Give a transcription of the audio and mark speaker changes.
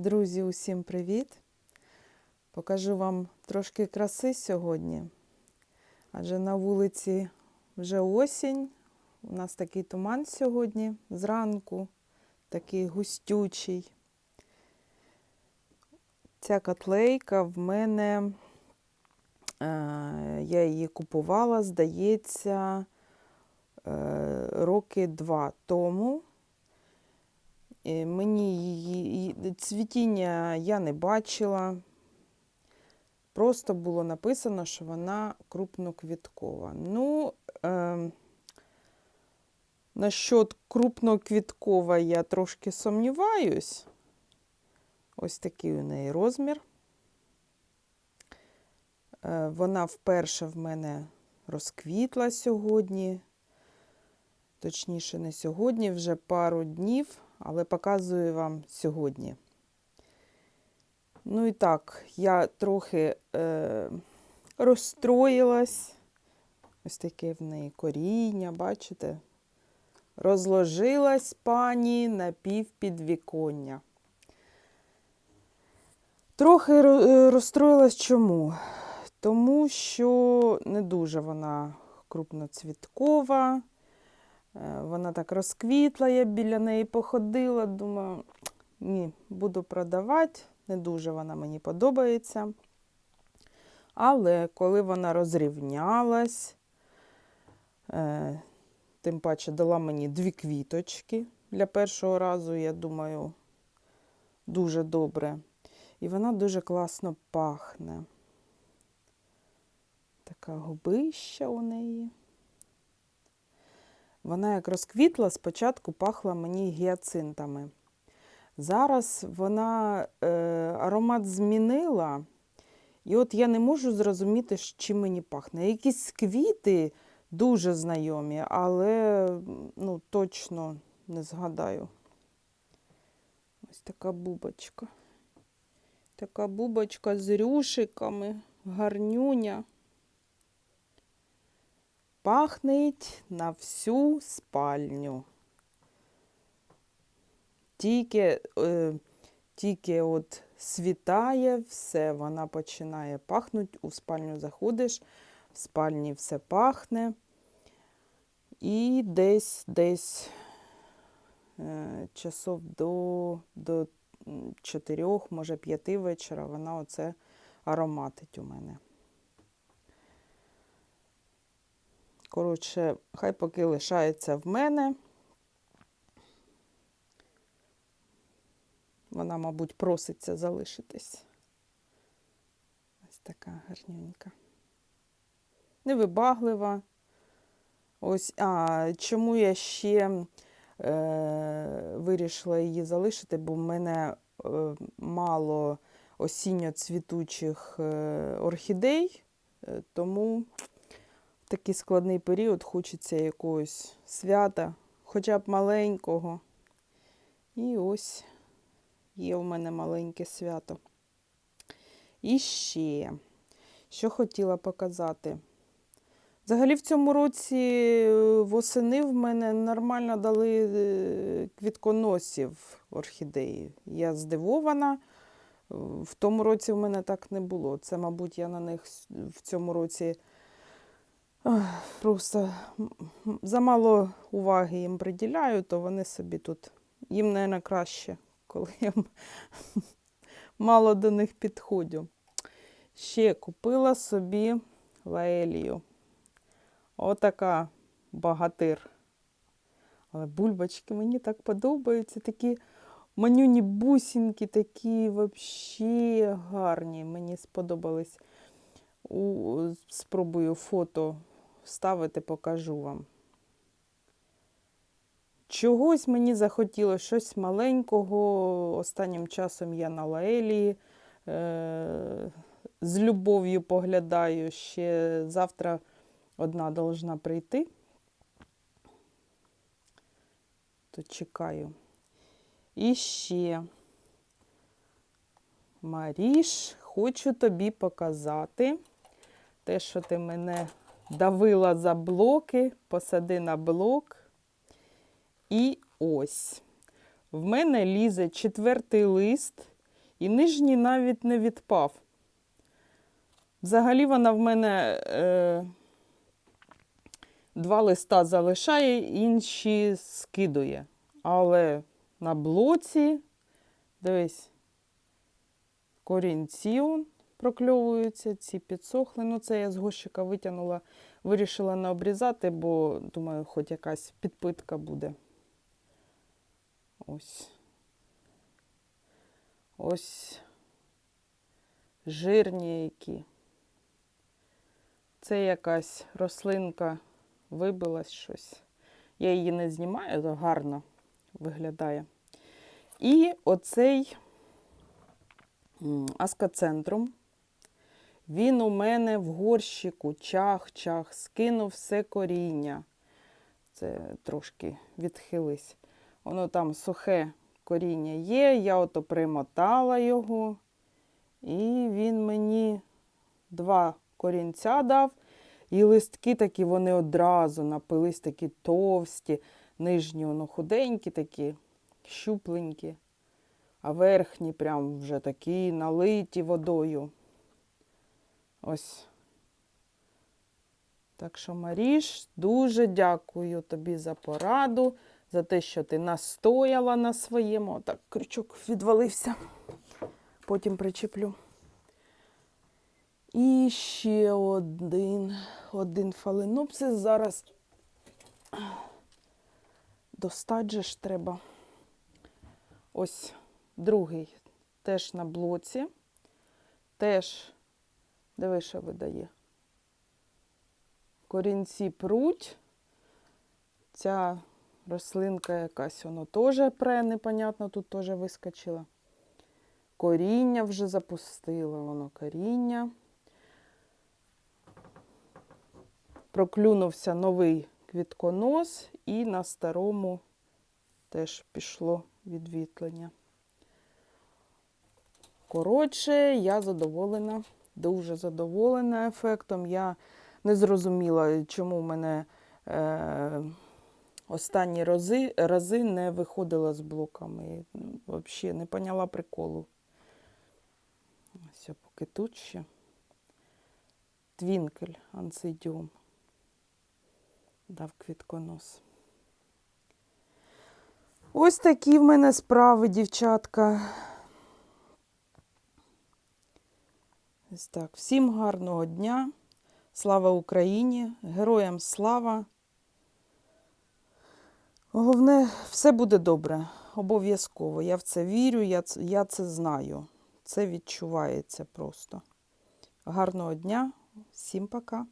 Speaker 1: Друзі, усім привіт! Покажу вам трошки краси сьогодні. Адже на вулиці вже осінь. У нас такий туман сьогодні зранку, такий густючий. Ця котлейка в мене, е, я її купувала, здається, е, роки два тому. Мені її- цвітіння я не бачила. Просто було написано, що вона крупноквіткова. Ну, е, насчет крупноквіткова я трошки сумніваюсь. Ось такий у неї розмір. Е, вона вперше в мене розквітла сьогодні. Точніше, не сьогодні, вже пару днів, але показую вам сьогодні. Ну і так, я трохи е, розстроїлась. Ось таке в неї коріння, бачите? Розложилась пані на півпідвіконня. Трохи е, розстроїлась чому? Тому що не дуже вона крупноцвіткова. Е, Вона так розквітла, я біля неї походила, думаю, ні, буду продавати, не дуже вона мені подобається. Але коли вона розрівнялась, е, тим паче дала мені дві квіточки для першого разу, я думаю, дуже добре. І вона дуже класно пахне. Така губища у неї. Вона як розквітла, спочатку пахла мені гіацинтами. Зараз вона е, аромат змінила, і от я не можу зрозуміти, чим мені пахне. Якісь квіти дуже знайомі, але ну, точно не згадаю. Ось така бубочка. Така бубочка з рюшиками, гарнюня. Пахнеть на всю спальню. Тільки, е, тільки от світає все, вона починає пахнути. У спальню заходиш, в спальні все пахне. І десь десь е, часов до, до 4, може 5 вечора вона оце ароматить у мене. Коротше, хай поки лишається в мене. Вона, мабуть, проситься залишитись. Ось така гарненька. Невибаглива. Ось, а чому я ще е, вирішила її залишити, бо в мене е, мало осінньо-цвітучих е, орхідей, е, тому такий складний період хочеться якогось свята, хоча б маленького. І ось є в мене маленьке свято. І ще, що хотіла показати. Взагалі в цьому році е, восени в мене нормально дали е, квітконосів орхідеї. Я здивована. В тому році в мене так не було. Це, мабуть, я на них в цьому році просто замало уваги їм приділяю, то вони собі тут. Їм, мабуть, краще, коли я мало до них підходжу. Ще купила собі лаелію. Отака багатир. Але бульбочки мені так подобаються. Такі манюні бусинки, такі взагалі гарні. Мені сподобались. У, спробую фото вставити, покажу вам. Чогось мені захотілося щось маленького. Останнім часом я на Лаелії. Е- з любов'ю поглядаю. Ще завтра одна должна прийти. То чекаю. І ще. Маріш, хочу тобі показати те, що ти мене давила за блоки, посади на блок. І ось. В мене лізе четвертий лист І нижній навіть не відпав. Взагалі вона в мене е, два листа залишає, інші скидує. Але на блоці, дивись, корінці прокльовуються, ці підсохли. Ну, це я з горщика витягнула, вирішила не обрізати, бо думаю, хоч якась підпитка буде. Ось. Ось жирні які. Це якась рослинка вибилась щось. Я її не знімаю, то гарно виглядає. І оцей аскоцентрум. Він у мене в горщику чах-чах, скинув все коріння. Це трошки відхились. Воно там сухе коріння є, я ото примотала його, і він мені два корінця дав. І листки такі вони одразу напились, такі товсті, нижні воно худенькі, такі, щупленькі, а верхні прям вже такі налиті водою. Ось. Так що, Маріш, дуже дякую тобі за пораду, за те, що ти настояла на своєму. Так, крючок відвалився. Потім причеплю. І ще один, один фаленопсис. Зараз достать же ж треба. Ось другий теж на блоці. Теж, диви, що видає. Корінці пруть. Ця рослинка якась, воно теж пре, непонятно, тут теж вискочила. Коріння вже запустило, воно коріння. Проклюнувся новий квітконос, і на старому теж пішло відвітлення. Коротше, я задоволена, дуже задоволена ефектом. Я не зрозуміла, чому в мене е, останні рази, рази не виходила з блоками. Взагалі не поняла приколу. Ось, поки тут ще. Твінкель анцидіум. Дав квітконос. Ось такі в мене справи, дівчатка. Так. Всім гарного дня. Слава Україні! Героям слава! Головне, все буде добре. Обов'язково. Я в це вірю, я, я це знаю. Це відчувається просто. Гарного дня, всім пока.